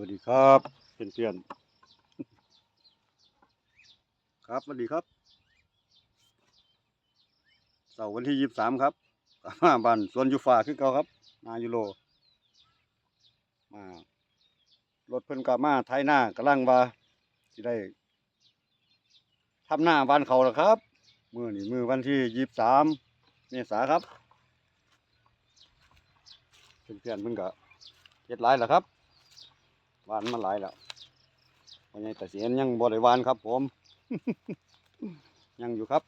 วัสดีครับเพื่อนๆครับสวัสดีครับเสาร์วันที่ยี่สิบสามครับมาบ้านสวนยูฟ้าคือเก่าครับนายูโรมารถเพิ่นกลับมาไทยหน้ากำลังว่าสิได้ทำหน้าบ้านเขาแล้วครับมือนี่มือวันที่ยี่สิบสามเมษาครับเพื่อนเพื่อนๆเพิ่นก็เฮ็ดหลายแล้วครับ วานมาหลายแล้ววันนี้แต่เสียนยังบ่ได้หวานครับ ผม ยังอยู่ครับ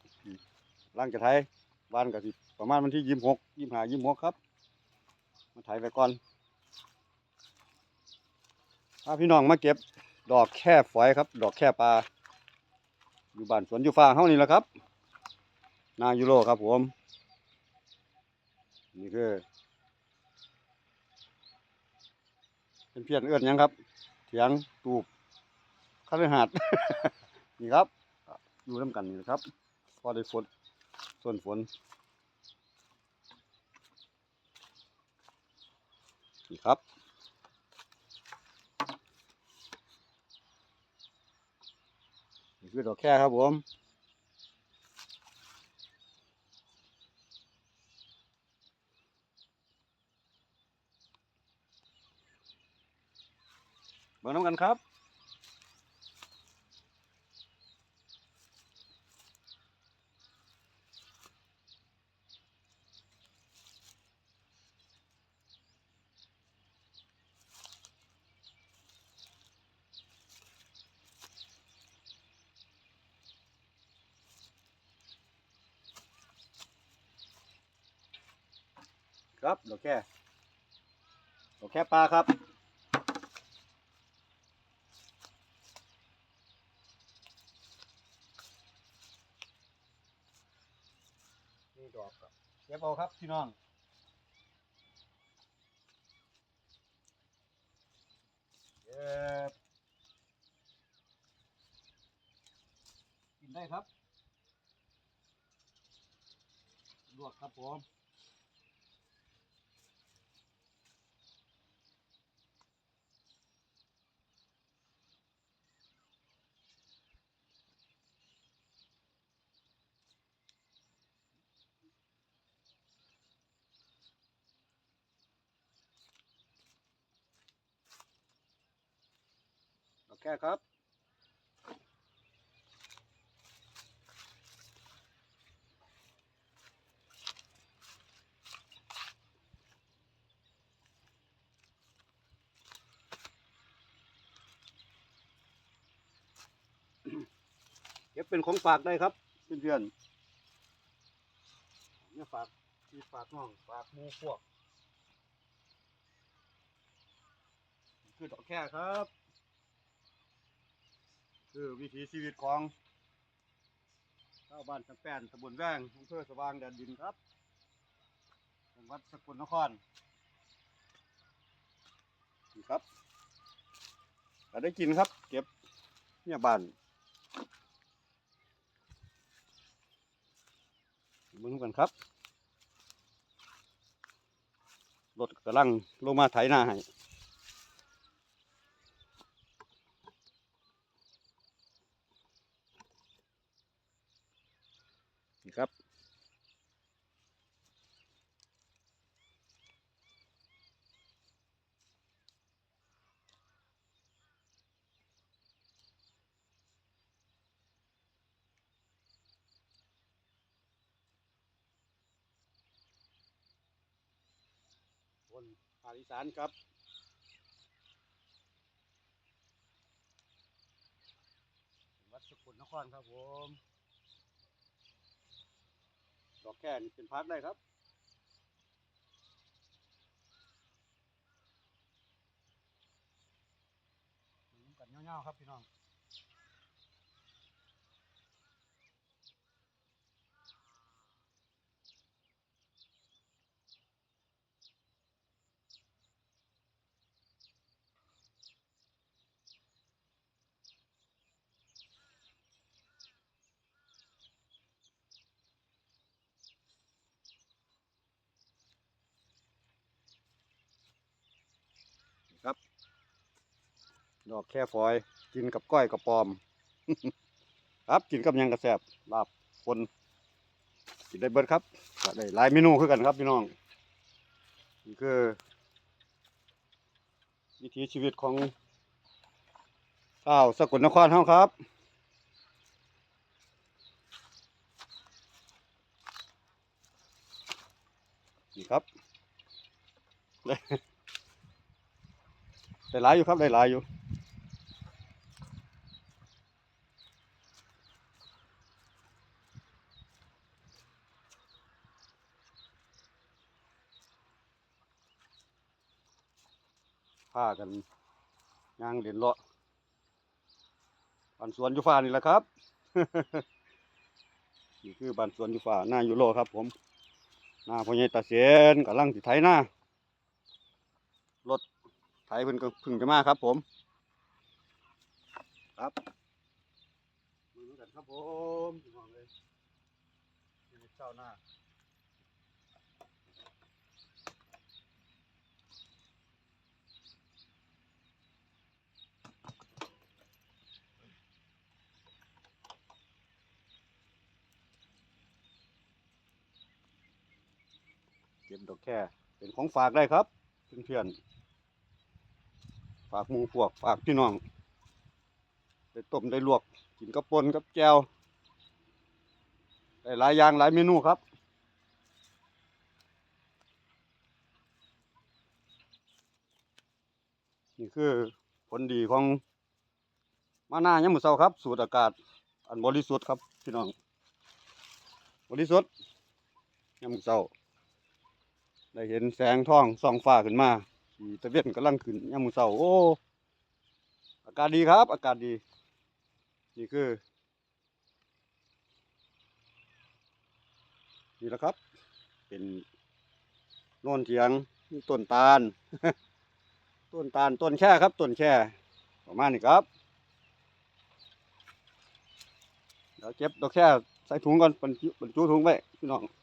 ร่างจะไทยวานกับสิประมาณวันที่ยี่สิบหกยี่สิบห้ายี่สิบหกครับ มาไถไปก่อนพาพี่น้องมาเก็บ ดอกแค่ฝอยครับ ดอกแค่ปลา อยู่บ้านสวนอยู่ฟ้าเฮานี่แหละครับ นายูโรครับผม นี่คือ เป็นเพียนเอื้อนยังครับเถียงตูบคฤหาสน์นี่ครับอยู่น้ำกันนี่นะครับ พอได้ฝนส่วนฝนนี่ครับนี่คือดอกแค่ครับผม เบิ่งน้ำกันครับครับดอกแค่ดอกแค่ปลาครับ นี่ดอก ครับเก็บเอาครับพี่น้องเก็กินได้ครับลวกครับผม ดอกแค่ครับ เก็บเป็นของฝากได้ครับเพื่อนๆเนี่ยฝากที่ฝากน้องฝากหมูพวกนี่คือดอกแค่ครับ คือวิถีชีวิตของชาวบ้านสังแปนตำบลแว้งอำเภอสว่างแดนดินครับจังหวัดสกลนครนี่ครับก็ได้กินครับ เก็บเนี่ยบ้านเบิ่งกันครับรถกำลังลงมาไถนาให้ นี่ครับ คน ภาคอีสานครับวัดสกุลนครครับผม ดอกแค่นี่เป็นพักได้ครับดูกันเงาๆครับพี่น้อง ดอกแค่ฟอย กินกับก้อยกับปอม ครับกินกับยังกระแซบลาบคนกินได้เบิดครับก็ได้หลายเมนูคือกันครับพี่น้องนี่คือ วิถีชีวิตของชาวสกลนครเฮาครับนี่ครับได้ได้หลายอยู่ครับได้หลายอยู่ พากันย่างเด่นเลาะบ้านสวนยูฟ้านี่แหละครับ นี่คือบ้านสวนยูฟ้าหน้ายูโรครับ ผมหน้าพ่อใหญ่ตาเสียนกำลังสิไถหน้ารถไถเพิ่นก็พึ่งจะมาครับ ผม ครับมือกันครับผมพี่น้องเลยเจ้าหน้า ก็บดอกแค่เป็นของฝากได้ครับเพื่อนๆฝากมูพวกฝากพี่น้องได้ต้มได้ลวกกินกับปนกับแจวได้หลายอย่างหลายเมนูครับนี่คือผลดีของมาหน้ายามมื้อเช้าครับ สูดอากาศ อันบริสุทธิ์ครับพี่น้องบริสุทธิ์ยามมื้อเช้า ได้เห็นแสงทองส่องฟ้าขึ้นมาขี่ตะเวียนกำลังขึ้นยามมื้อเช้าโอ้อากาศดีครับ อากาศดี นี่คือ นี่แหละครับ เป็นโนนเถียงต้นตาล ต้นตาลต้นแค่ครับต้นแค่ประมาณนี้ครับเดี๋ยวเก็บดอกแค่ใส่ถุงก่อนบรรจุบรรจุถุงไว้พี่น้อง ครับ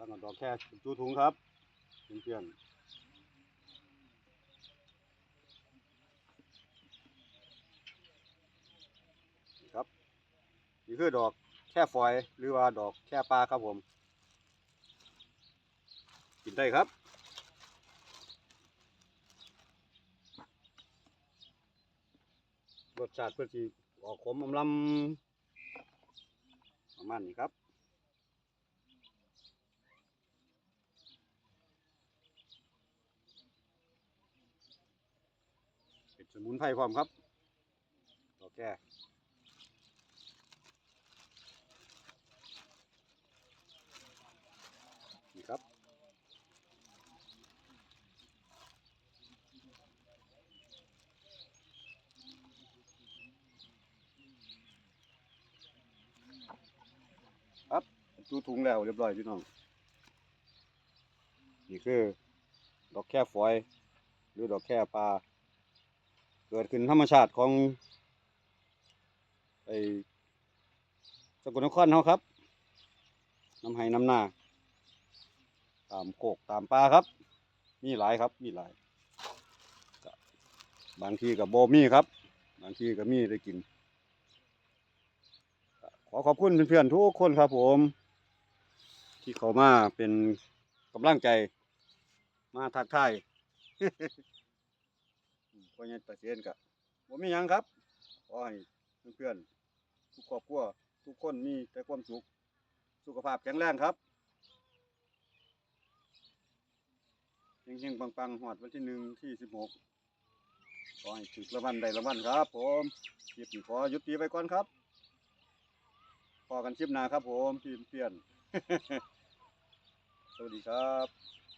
แล้วก็ดอกแค่จุถุงครับเพื่อนๆครับนี่คือดอกแค่ฟอยหรือว่าดอกแค่ปลาครับผม กินได้ครับรสชาติเพื่อที่ออกขมอมลำประมาณนี้ครับ เป็น สมุนไพรพร้อมครับดอกแก่นี่ครับครับจูถุงแล้วเรียบร้อยพี่น้อง นี่คือ ดอกแค่ฝอย หรือดอกแค่ปลา เกิดขึ้นธรรมชาติของไอ้สกลนครเฮาครับน้ำไห้น้ำหน้าตามโคกตามปลาครับ มีหลายครับมีหลาย บางทีกับโบมีครับ บางทีก็มีได้กิน ขอขอบคุณเพื่อนๆทุกคนครับผม ที่เขามาเป็นกำลังใจ มาทักทาย พ่อใหญ่ตาเสียนกะบ่มีหยังครับขอให้เพื่อนๆทุกครอบครัวทุกคนมีแต่ความสุข สุขภาพแข็งแรงครับเฮงๆปังๆหอดวันที่หนึ่งที่สิบหกขอให้ถึกรางวัลได้รางวัลครับ ผมคลิปนี้ขอยุติไว้ก่อนครับพอกันคลิปหน้าครับผมพี่เพื่อน สวัสดีครับ